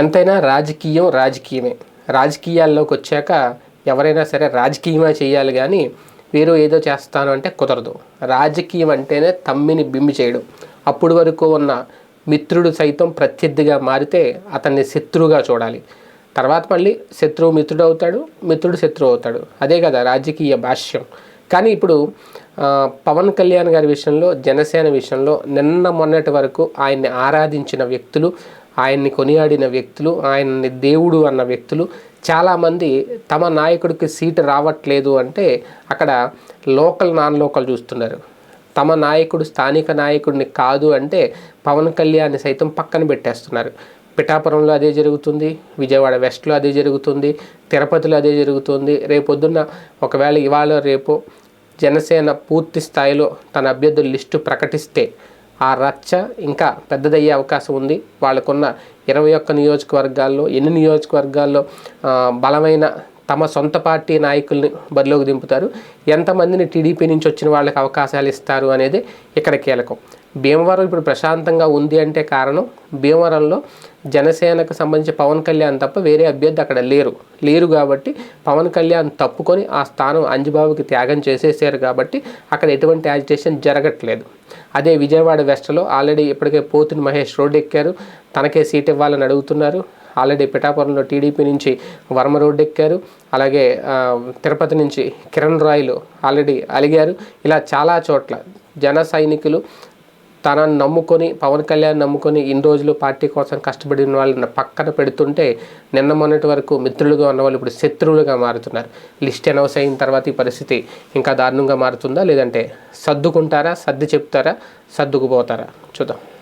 ఎంతైనా రాజకీయం రాజకీయమే. రాజకీయాల్లోకి వచ్చాక ఎవరైనా సరే రాజకీయమే చేయాలి కానీ వేరే ఏదో చేస్తాను అంటే కుదరదు. రాజకీయం అంటేనే తమ్మిని బిమ్మి చేయడం. అప్పుడు వరకు ఉన్న మిత్రుడు సైతం ప్రత్యర్థిగా మారితే అతన్ని శత్రువుగా చూడాలి. తర్వాత మళ్ళీ శత్రువు మిత్రుడు అవుతాడు మిత్రుడు శత్రువు అవుతాడు. అదే కదా రాజకీయ భాష్యం. కానీ ఇప్పుడు పవన్ కళ్యాణ్ గారి విషయంలో జనసేన విషయంలో నిన్న మొన్నటి వరకు ఆయన్ని ఆరాధించిన వ్యక్తులు ఆయన్ని కొనియాడిన వ్యక్తులు ఆయన్ని దేవుడు అన్న వ్యక్తులు చాలామంది తమ నాయకుడికి సీటు రావట్లేదు అంటే అక్కడ లోకల్ నాన్ లోకల్ చూస్తున్నారు. తమ నాయకుడు స్థానిక నాయకుడిని కాదు అంటే పవన్ కళ్యాణ్ని సైతం పక్కన పెట్టేస్తున్నారు. పిఠాపురంలో అదే జరుగుతుంది విజయవాడ వెస్ట్లో అదే జరుగుతుంది తిరుపతిలో అదే జరుగుతుంది. రేపొద్దున్న ఒకవేళ ఇవాళ రేపు జనసేన పూర్తి స్థాయిలో తన అభ్యర్థుల లిస్టు ప్రకటిస్తే ఆ రచ్చ ఇంకా పెద్దదయ్యే అవకాశం ఉంది. వాళ్ళకున్న ఇరవై ఒక్క నియోజకవర్గాల్లో ఎన్ని నియోజకవర్గాల్లో బలమైన తమ సొంత పార్టీ నాయకుల్ని బరిలోకి దింపుతారు. ఎంతమందిని టీడీపీ నుంచి వచ్చిన వాళ్ళకి అవకాశాలు ఇస్తారు అనేది ఇక్కడ కీలకం. భీమవరం ఇప్పుడు ప్రశాంతంగా ఉంది అంటే కారణం భీమవరంలో జనసేనకు సంబంధించి పవన్ కళ్యాణ్ తప్ప వేరే అభ్యర్థి అక్కడ లేరు. లేరు కాబట్టి పవన్ కళ్యాణ్ తప్పుకొని ఆ స్థానం అంజబాబుకి త్యాగం చేసేసారు కాబట్టి అక్కడ ఎటువంటి యాజిటేషన్ జరగట్లేదు. అదే విజయవాడ వెస్ట్లో ఆల్రెడీ ఇప్పటికే పోతుని మహేష్ రోడ్డు ఎక్కారు తనకే సీట్ ఇవ్వాలని అడుగుతున్నారు. ఆల్రెడీ పిఠాపురంలో టీడీపీ నుంచి వర్మ రోడ్డు ఎక్కారు అలాగే తిరుపతి నుంచి కిరణ్ రాయలు ఆల్రెడీ అలిగారు. ఇలా చాలా చోట్ల జన సైనికులు తనను నమ్ముకొని పవన్ కళ్యాణ్ నమ్ముకొని ఇన్ని రోజులు పార్టీ కోసం కష్టపడిన వాళ్ళని పక్కన పెడుతుంటే నిన్న మొన్నటి వరకు మిత్రులుగా ఉన్న వాళ్ళు ఇప్పుడు శత్రువులుగా మారుతున్నారు. లిస్ట్ అనౌన్స్ అయిన తర్వాత ఈ పరిస్థితి ఇంకా దారుణంగా మారుతుందా? లేదంటే సర్దుకుంటారా? సర్ది చెప్తారా? సర్దుకుపోతారా? చూద్దాం.